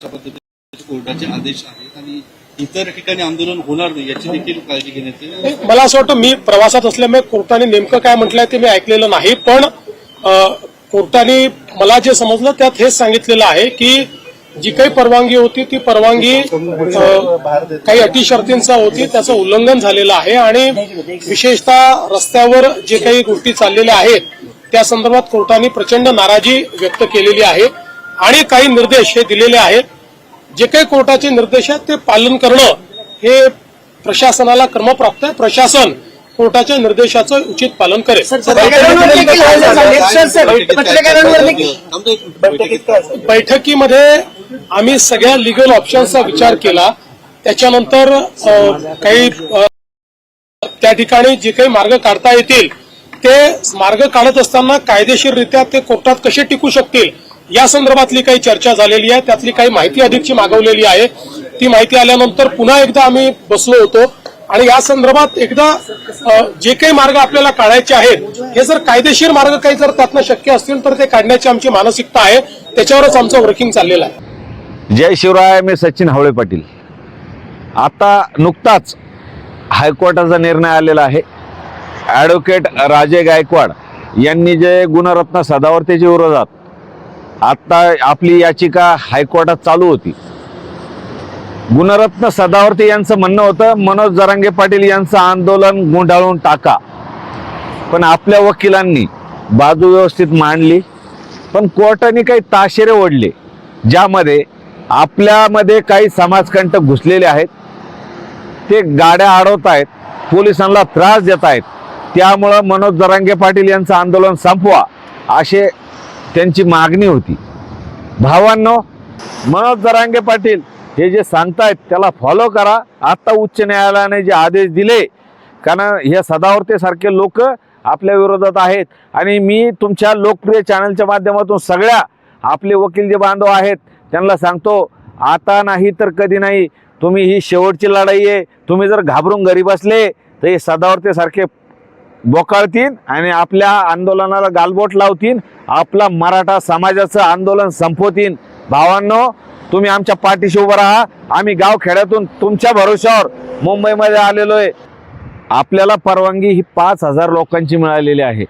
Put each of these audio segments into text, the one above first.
अशा पद्धतीचे कोर्टाचे आदेश आहेत आणि इतर ठिकाणी आंदोलन होणार नाही याची देखील काळजी घेण्यात मला असं वाटतं मी प्रवासात असल्यामुळे कोर्टाने नेमकं काय म्हटलंय ते मी ऐकलेलं नाही पण कोर्टाने मला जे समजलं त्यात हेच सांगितलेलं आहे की जी काही परवानगी होती ती परवानगी काही अटी शर्तींचा होती त्याचं उल्लंघन झालेलं आहे आणि विशेषतः रस्त्यावर जे काही गोष्टी चाललेल्या आहेत त्या संदर्भात कोर्टाने प्रचंड नाराजी व्यक्त केलेली आहे. आणि काही निर्देश हे दिलेले आहेत. जे काही कोर्टाचे निर्देश आहेत ते पालन करणं हे प्रशासनाला क्रमप्राप्त आहे. प्रशासन कोर्टाच्या निर्देशाचं उचित पालन करेल? बैठकीमध्ये आम्ही सगळ्या लिगल ऑप्शन्सचा विचार केला. त्याच्यानंतर काही त्या ठिकाणी जे काही मार्ग काढता येतील ते मार्ग काढत असताना कायदेशीररित्या ते कोर्टात कसे टिकू शकतील या संदर्भातली काही चर्चा झालेली आहे त्यातली काही माहिती अधिकची मागवलेली आहे. ती माहिती आल्यानंतर पुन्हा एकदा आम्ही बसलो होतो आणि या संदर्भात एकदा जे काही मार्ग आपल्याला काढायचे आहेत हे जर कायदेशीर मार्ग काही जर त्यातनं शक्य असतील तर ते काढण्याची आमची मानसिकता आहे. त्याच्यावरच आमचं वर्किंग चाललेलं आहे. जय शिवराय मी सचिन हावळे पाटील. आता नुकताच हायकोर्टाचा निर्णय आलेला आहे. ॲडव्होकेट राजे गायकवाड यांनी जे गुणरत्न सदावर्तेच्या विरोधात आत्ता आपली याचिका हायकोर्टात चालू होती. गुणरत्न सदावर्ती यांचं म्हणणं होतं मनोज जरांगे पाटील यांचं आंदोलन गुंडाळून टाका. पण आपल्या वकिलांनी बाजू व्यवस्थित मांडली पण कोर्टाने काही ताशेरे ओढले ज्यामध्ये आपल्यामध्ये काही समाजकंटक घुसलेले आहेत ते गाड्या अडवत आहेत पोलिसांना त्रास देत आहेत त्यामुळं मनोज जरांगे पाटील यांचं आंदोलन संपवा असे त्यांची मागणी होती. भावांनो मनोज जरांगे पाटील हे जे सांगतायत त्याला फॉलो करा. आत्ता उच्च न्यायालयाने जे आदेश दिले कारण हे सदावर्तेसारखे लोक आपल्या विरोधात आहेत. आणि मी तुमच्या लोकप्रिय चॅनलच्या माध्यमातून सगळ्या आपले वकील जे बांधव आहेत त्यांना सांगतो आता नाही तर कधी नाही तुम्ही ही शेवटची लढाई आहे. तुम्ही जर घाबरून घरी बसले तर हे सदावर्तेसारखे बोकाळतील आणि आपल्या आंदोलनाला गालबोट लावतील आपला मराठा समाजाचं आंदोलन संपवतील भावांनो तुम्ही आमच्या पाठीशी उभं राहा. आम्ही गाव खेड्यातून तुमच्या भरोश्यावर मुंबईमध्ये आलेलो आहे. आपल्याला परवानगी ही पाच हजार लोकांची मिळालेली आहे.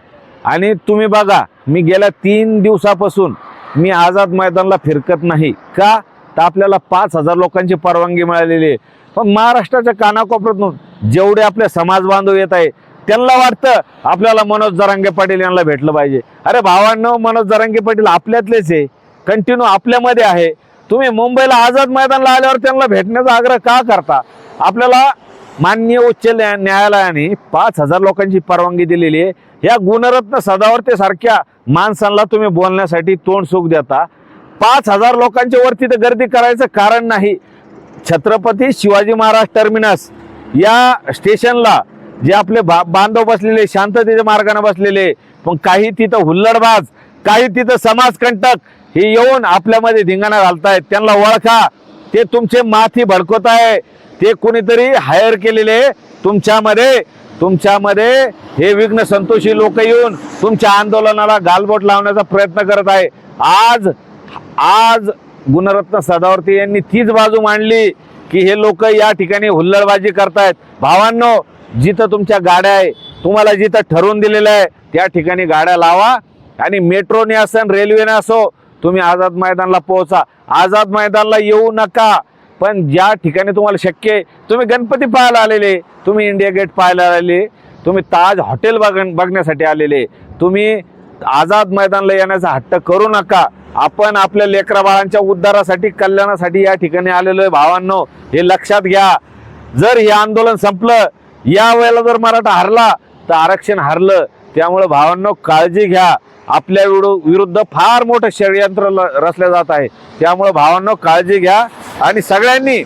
आणि तुम्ही बघा मी गेल्या तीन दिवसापासून मी आझाद मैदानला फिरकत नाही. का? तर आपल्याला पाच हजार लोकांची परवानगी मिळालेली आहे. पण महाराष्ट्राच्या कानाकोपऱ्यातून जेवढे आपले समाज बांधव येत आहे त्यांना वाटतं आपल्याला मनोज जरांगे पाटील यांना भेटलं पाहिजे. अरे भावांनो मनोज जरांगे पाटील आपल्यातलेच आहे. कंटिन्यू आपल्यामध्ये आहे. तुम्ही मुंबईला आझाद मैदानला आल्यावर त्यांना भेटण्याचा आग्रह का करता? आपल्याला माननीय उच्च न्यायालयाने पाच हजार लोकांची परवानगी दिलेली आहे. या गुणरत्न सदावर्ते सारख्या माणसांना तुम्ही बोलण्यासाठी तोंड सुख देता. पाच हजार लोकांच्या वरती तर गर्दी करायचं कारण नाही. छत्रपती शिवाजी महाराज टर्मिनस या स्टेशनला जे आपले बा बांधव बसलेले शांततेच्या मार्गाने बसलेले पण काही तिथं हुल्लडबाज काही तिथं समाजकंटक हे येऊन आपल्यामध्ये धिंगाणा घालतायत. त्यांना ओळखा. ते तुमचे माथी भडकवत आहे. ते कुणीतरी हायर केलेले तुमच्यामध्ये. तुमच्यामध्ये हे विघ्न संतोषी लोक येऊन तुमच्या आंदोलनाला गालबोट लावण्याचा प्रयत्न करत आहे. आज आज गुणरत्न सदावर्ती यांनी तीच बाजू मांडली. की हे लोक या ठिकाणी हुल्लडबाजी करतायत. भावांनो जिथं तुमच्या गाड्या आहे तुम्हाला जिथं ठरवून दिलेलं आहे त्या ठिकाणी गाड्या लावा आणि मेट्रोने असं रेल्वेने असो तुम्ही आझाद मैदानला पोहोचा. आझाद मैदानला येऊ नका पण ज्या ठिकाणी तुम्हाला शक्य आहे तुम्ही गणपती पाहायला आलेले तुम्ही इंडिया गेट पाहायला आलेले तुम्ही ताज हॉटेल बघ बघण्यासाठी आलेले तुम्ही आझाद मैदानला येण्याचा हट्ट करू नका. आपण आपल्या लेकरा बाळांच्या उद्धारासाठी कल्याणासाठी या ठिकाणी आलेलो आहे. भावांनो हे लक्षात घ्या. जर हे आंदोलन संपलं या वेळेला जर मराठा हरला तर आरक्षण हरलं. त्यामुळे भावांनो काळजी घ्या. आपल्या विरुद्ध फार मोठं षडयंत्र ल- रचलं जात आहे. त्यामुळे भावांनो काळजी घ्या. आणि सगळ्यांनी